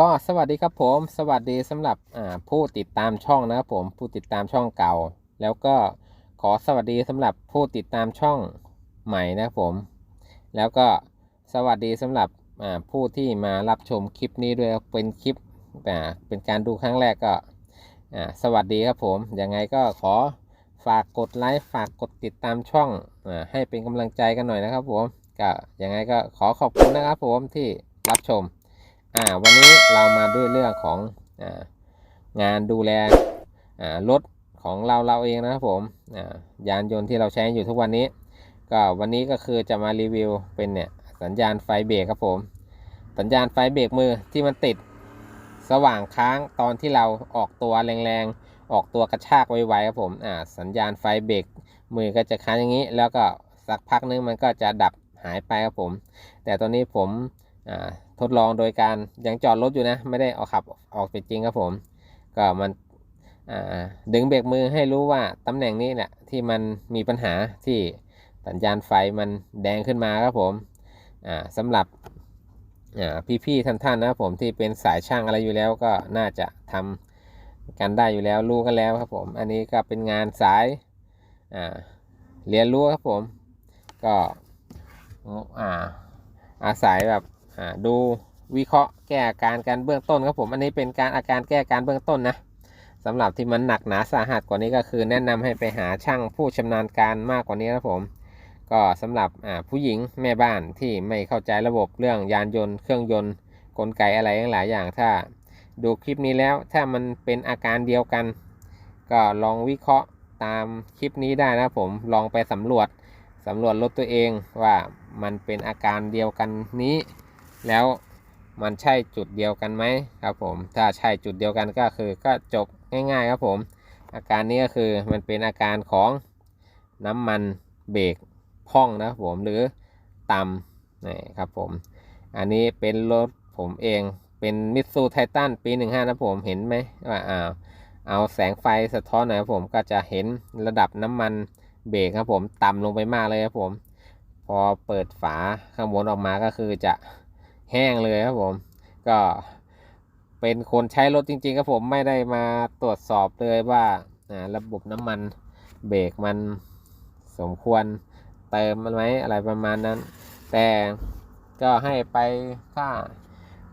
ก็สวัสดีครับผมสวัสดีสำหรับผู้ติดตามช่องนะครับผมผู้ติดตามช่องเก่า แล้วก็ขอสวัสดีสำหรับผู้ติดตามช่องใหม่นะครับผม แล้วก็สวัสดีสำหรับผู้ที่มารับชมคลิปนี้ด้วยเป็นคลิปเป็นการดูครั้งแรกก็สวัสดีครับผมยังไงก็ขอฝากกดไลค์ฝากกดติดตามช่องอให้เป็นกำลังใจกันหน่อยนะครับผมก็ยังไงก็ขอขอบคุณนะครับผมที่รับชม อ่าวันนี้เรามาด้วยเรื่องของอ่างานดูแลอ่ารถของเราเราเองนะครับผมอ่ายานยนต์ที่เราใช้อยู่ทุกวันนี้ ก็วันนี้ก็คือจะมารีวิวเป็นเนี่ยสัญญาณไฟเบรกครับผม สัญญาณไฟเบรกมือที่มันติดสว่างค้างตอนที่เราออกตัวแรงๆ ออกตัวกระชากไวๆครับผมอ่าสัญญาณไฟเบรกมือก็จะค้างอย่างนี้ แล้วก็สักพักนึงมันก็จะดับหายไปครับผม แต่ตอนนี้ผมอ่า ทดลองโดยการยังจอดรถอยู่นะ ไม่ได้เอาขับออกไปจริงครับผม ก็มันดึงเบรกมือให้รู้ว่าตำแหน่งนี้แหละที่มันมีปัญหาที่สัญญาณไฟมันแดงขึ้นมาครับผมสำหรับพี่ๆท่านๆนะครับผมที่เป็นสายช่างอะไรอยู่แล้วก็น่าจะทำกันได้อยู่แล้วรู้กันแล้วครับผม อันนี้ก็เป็นงานสายเรียนรู้ครับผม ก็อาอาศัยแบบ ดูวิเคราะห์แก้อาการการเบื้องต้นครับผมอันนี้เป็นการอาการแก้อาการเบื้องต้นนะสำหรับที่มันหนักหนาสาหัสกว่านี้ก็คือแนะนำให้ไปหาช่างผู้ชำนาญการมากกว่านี้ครับผม ก็สำหรับผู้หญิงแม่บ้านที่ไม่เข้าใจระบบเรื่องยานยนต์เครื่องยนต์กลไกอะไรหลายอย่างถ้าดูคลิปนี้แล้วถ้ามันเป็นอาการเดียวกัน ก็ลองวิเคราะห์ตามคลิปนี้ได้นะครับผมลองไปสำรวจสำรวจรถตัวเองว่ามันเป็นอาการเดียวกันนี้ แล้วมันใช่จุดเดียวกันไหมครับผม ถ้าใช่จุดเดียวกันก็คือก็จบง่ายๆครับผม อาการนี้ก็คือมันเป็นอาการของน้ำมันเบรกพ่องนะครับผมหรือต่ำนี่ครับผม อันนี้เป็นรถผมเองเป็นมิตซูไททันปี 15 นะผมเห็นไหมว่าอ้าวเอาแสงไฟสะท้อนหน่อยครับผมก็จะเห็นระดับน้ำมันเบรกครับผมต่ำลงไปมากเลยครับผม พอเปิดฝาข้างบนออกมาก็คือจะ แห้งเลยครับผม ก็เป็นคนใช้รถจริงๆครับผมไม่ได้มาตรวจสอบเลยว่าระบบน้ำมันเบรกมันสมควรเติมมันไหมอะไรประมาณนั้น แต่ก็ให้ไปถ้า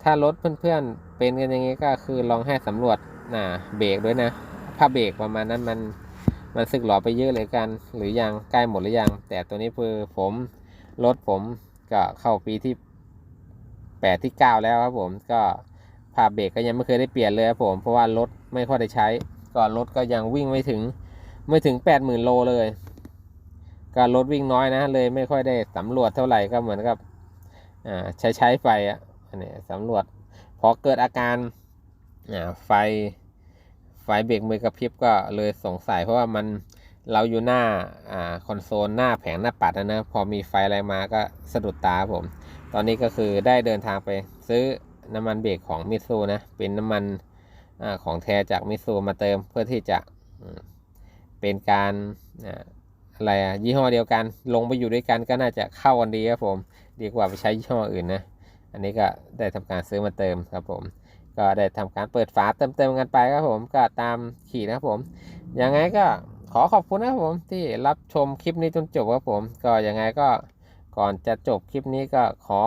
ถ้ารถเพื่อนๆเป็นกันอย่างนี้ก็คือลองให้สำรวจนะเบรกด้วยนะถ้าเบรกประมาณนั้นมันมันสึกหรอไปเยอะเลยกัน หรือยังใกล้หมดหรือยัง แต่ตัวนี้คือผมรถผมก็เข้าปีที่ แปดที่เก้าแล้วครับผมก็ภาพเบรกก็ยังไม่เคยได้เปลี่ยนเลยครับผมเพราะว่ารถไม่ค่อยได้ใช้ก็รถก็ยังวิ่งไม่ถึงไม่ถึงแปดหมื่นโลเลยก็รถวิ่งน้อยนะเลยไม่ค่อยได้สำรวจเท่าไหร่ก็เหมือนกับอ่าใช้ใช้ไฟอะอันนี้สำรวจพอเกิดอาการอ่าไฟไฟเบรกมือกระพริบก็เลยสงสัยเพราะว่ามันเราอยู่หน้าอ่าคอนโซลหน้าแผงหน้าปัดนะนะพอมีไฟอะไรมาก็สะดุดตาผม ตอนนี้ก็คือได้เดินทางไปซื้อน้ำมันเบรกของมิตซูนะ เป็นน้ำมันอของแท้จากมิตซูมาเติมเพื่อที่จะเป็นการอะไรอะยี่ห้อเดียวกัน ลงไปอยู่ด้วยกันก็น่าจะเข้ากันดีครับผม ดีกว่าไปใช้ยี่ห้ออื่นนะ อันนี้ก็ได้ทำการซื้อมาเติมครับผม ก็ได้ทำการเปิดฝาเติมเติมกันไปครับผม ก็ตามขีดนะครับผม ยังไงก็ขอขอบคุณนะครับผมที่รับชมคลิปนี้จนจบครับผม ก็ยังไงก็ ก่อนจะจบคลิปนี้ก็ขอ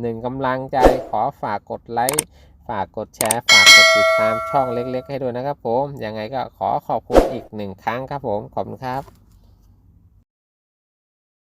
หนึ่งกำลังใจขอฝากกดไลค์ฝากกดแชร์ฝากกดติดตามช่องเล็ก ๆ ให้ด้วยนะครับผมยังไงก็ขอขอบคุณอีกหนึ่งครั้งครับผมขอบคุณครับ